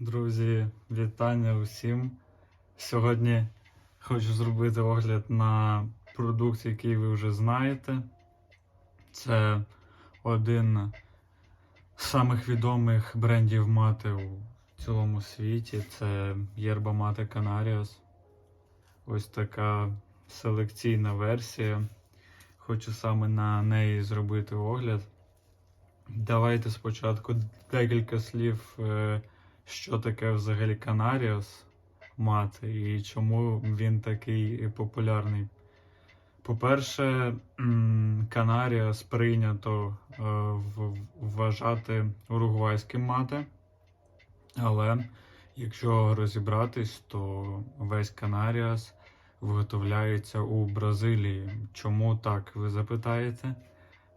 Друзі, вітання усім. Сьогодні хочу зробити огляд на продукт, який ви вже знаєте. Це один з самих відомих брендів мати у цілому світі. Це Yerba Mate Canarias. Ось така селекційна версія. Хочу саме на неї зробити огляд. Давайте спочатку декілька слів. Що таке взагалі Канаріос мати і чому він такий популярний. По-перше, м, Канаріос прийнято е, вважати уругвайським мати, але якщо розібратись, то весь Канаріас виготовляється у Бразилії. Чому так, ви запитаєте?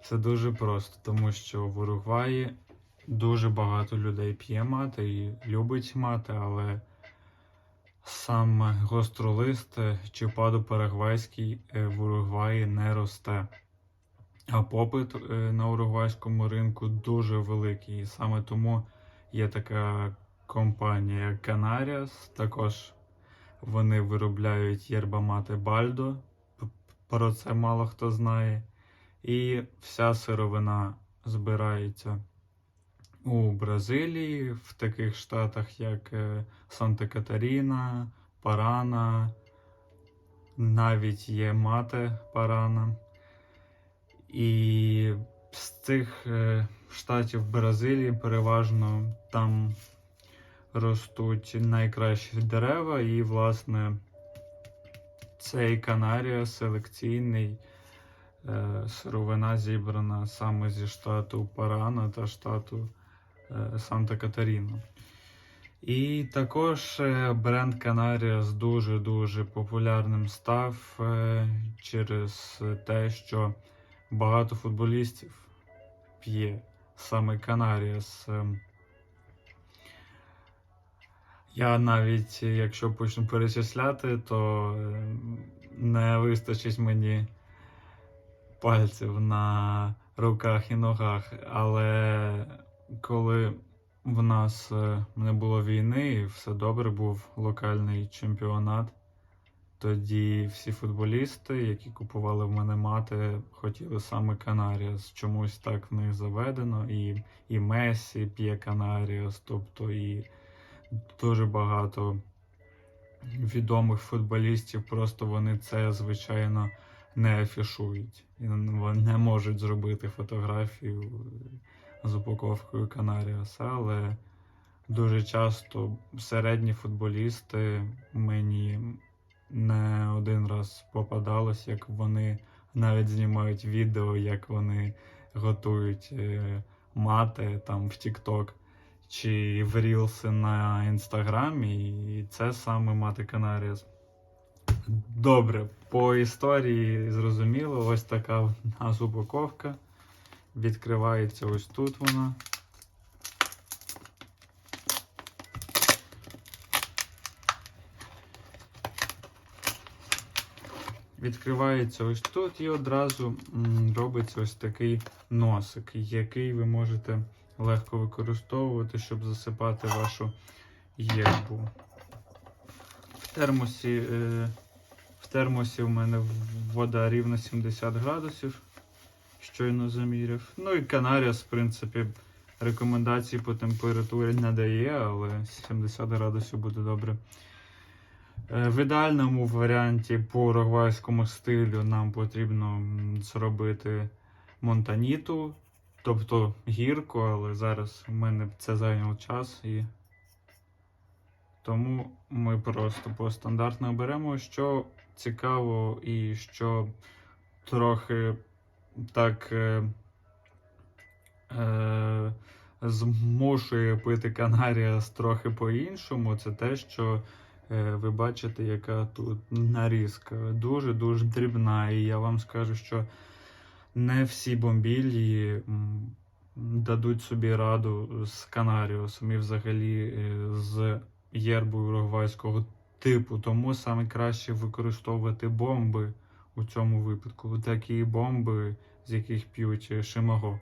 Це дуже просто, тому що в Уругваї дуже багато людей п'є мати і любить мати, але сам гостролист чи паду парагвайський е, в Уругваї не росте. А попит е, на уругвайському ринку дуже великий. І саме тому є така компанія як Canarias. Також вони виробляють єрба мати Бальдо. Про це мало хто знає. І вся сировина збирається у Бразилії, в таких штатах, як е, Санта-Катаріна, Парана, навіть є мате Парана. І з цих е, штатів Бразилії переважно там ростуть найкращі дерева, і, власне, цей Канарія селекційний. Е, Сировина зібрана саме зі штату Парана та штату е, Санта-Катаріна. І також е, бренд Canarias дуже-дуже популярним став е, через те, що багато футболістів п'є саме Canarias. Ем, Я навіть, якщо почну перечисляти, то е, не вистачить мені пальців на руках і ногах. Але коли в нас е, не було війни і все добре, був локальний чемпіонат, тоді всі футболісти, які купували в мене мати, хотіли саме Канаріас. Чомусь так в них заведено. І, і Месі п'є Канаріас, тобто і дуже багато відомих футболістів, просто вони це звичайно не афішують. І не можуть зробити фотографію з упаковкою Канаріаса, але дуже часто середні футболісти мені не один раз попадалось, як вони навіть знімають відео, як вони готують е, мати там в TikTok чи в Reels на інстаграмі, і це саме мати Канаріас. Добре, по історії зрозуміло, ось така в нас упаковка. Відкривається ось тут вона. Відкривається ось тут і одразу робиться ось такий носик, який ви можете легко використовувати, щоб засипати вашу єрбу. В термосі, е, в термосі в мене вода рівно 70 градусів. Щойно заміряв. Ну і Канаріас, в принципі, рекомендацій по температурі не дає, але 70 градусів буде добре. Е, В ідеальному варіанті по уругвайському стилю нам потрібно зробити монтаніту, тобто гірку, але зараз у мене це зайняло час і тому ми просто по стандартно беремо, що цікаво і що трохи так е, е, змушує пити Канаріас трохи по-іншому. Це те, що е, ви бачите, яка тут нарізка. Дуже-дуже дрібна. І я вам скажу, що не всі бомбілі дадуть собі раду з Канаріусом і взагалі е, з єрбою уругвайського типу. Тому саме краще використовувати бомби у цьому випадку. Такі бомби, з яких п'ють шимаго.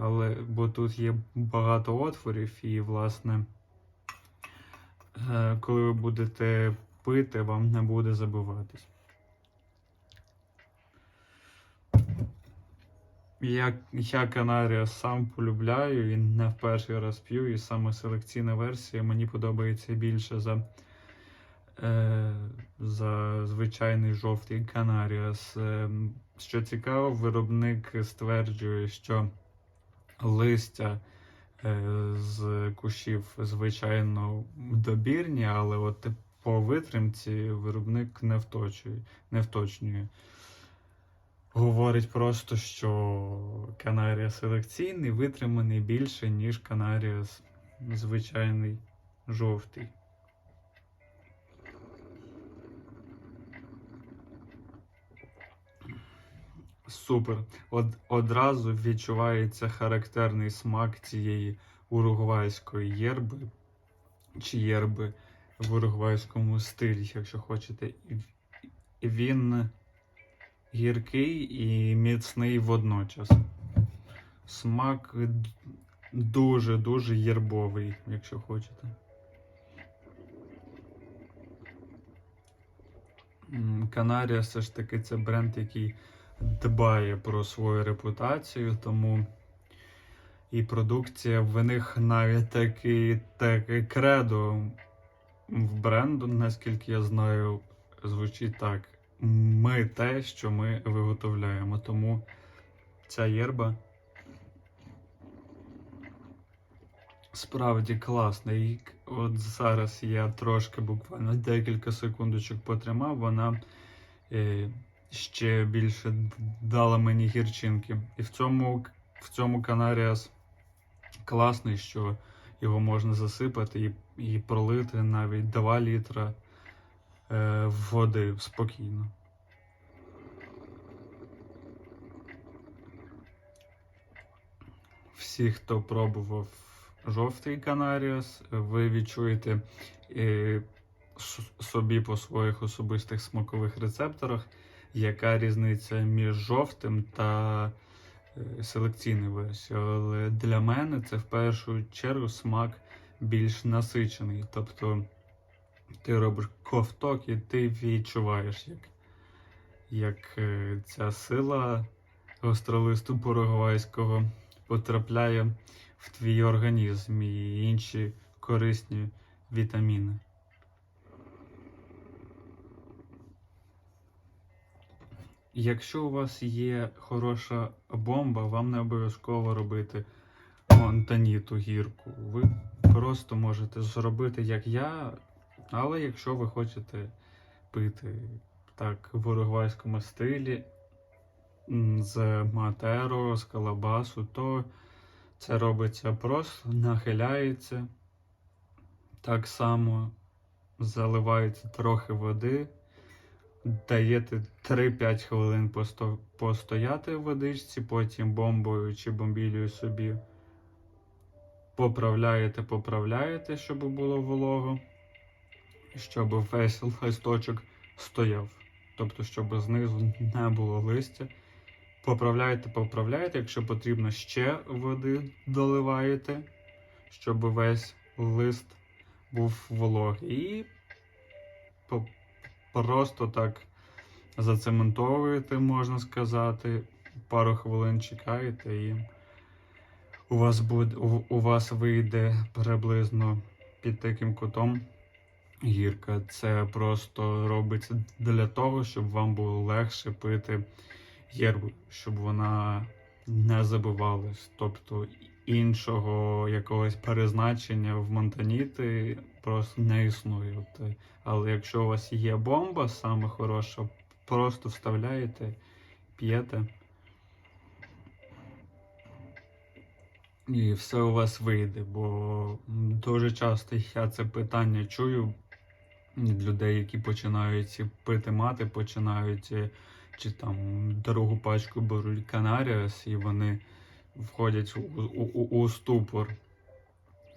Але бо тут є багато отворів, і власне е, коли ви будете пити, вам не буде забиватись. Я, я Канарія сам полюбляю і не в перший раз п'ю, і саме селекційна версія мені подобається більше за, е, за звичайний жовтий Канаріас. Е, що цікаво, виробник стверджує, що листя е, з кущів, звичайно, добірні, але от по витримці виробник не вточує, не вточнює. Говорить просто, що Канарія селекційний витриманий більше, ніж Канарія з- звичайний жовтий. Супер. Од, одразу відчувається характерний смак цієї уругвайської єрби чи єрби в уругвайському стилі, якщо хочете. Він гіркий і міцний водночас. Смак дуже-дуже єрбовий, якщо хочете. Канарія все ж таки це бренд, який дбає про свою репутацію, тому і продукція в них навіть таке кредо в бренду, наскільки я знаю, звучить так. Ми те, що ми виготовляємо. Тому ця єрба справді класна. І от зараз я трошки буквально декілька секундочок потримав, вона е, ще більше дала мені гірчинки. І в цьому, в цьому Канаріас класний, що його можна засипати і, і пролити навіть 2 літра е, води спокійно. Всі, хто пробував жовтий Канаріас, ви відчуєте е, собі по своїх особистих смакових рецепторах, яка різниця між жовтим та е, селекційною версією. Але для мене це в першу чергу смак більш насичений. Тобто ти робиш ковток і ти відчуваєш, як, як е, ця сила гостролисту порогвайського потрапляє в твій організм і інші корисні вітаміни. Якщо у вас є хороша бомба, вам не обов'язково робити монтаніту гірку. Ви просто можете зробити, як я, але якщо ви хочете пити так в уругвайському стилі з матеро, з калабасу, то це робиться просто, нахиляється. Так само заливається трохи води, даєте 3-5 хвилин посто- постояти в водичці, потім бомбою чи бомбілею собі поправляєте, поправляєте, щоб було волого, щоб весь листочок стояв. Тобто, щоб знизу не було листя. Поправляєте, поправляєте, якщо потрібно ще води доливаєте, щоб весь лист був вологий. І просто так зацементовуєте, можна сказати, пару хвилин чекаєте і у вас буде у, у вас вийде приблизно під таким кутом гірка. Це просто робиться для того, щоб вам було легше пити єрбу, щоб вона не забивалась. Тобто іншого якогось перезначення в монтаніти просто не існує. Але якщо у вас є бомба, саме хороша, просто вставляєте, п'єте. І все у вас вийде, бо дуже часто я це питання чую від людей, які починають пити мати, починають чи там другу пачку беруть Канаріас, і вони входять у, у, у, у ступор.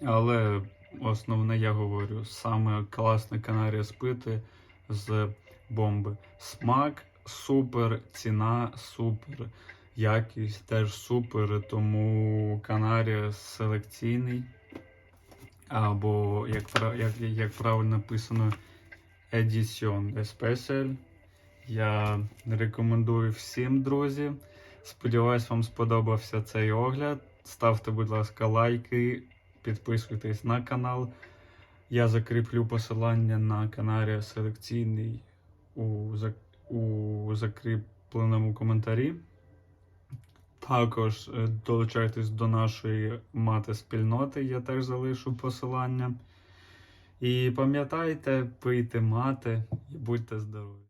Але основне я говорю, саме класне Канаріас пити з бомби. Смак супер, ціна супер, якість теж супер, тому Канаріас селекційний. або, як, як, як правильно написано, Edition Special. Я рекомендую всім, друзі. Сподіваюсь, вам сподобався цей огляд. Ставте, будь ласка, лайки, підписуйтесь на канал. Я закріплю посилання на каналі селекційний у, у закріпленому коментарі. Також е, долучайтесь до нашої мати спільноти, я теж залишу посилання. І пам'ятайте, пийте мати і будьте здорові!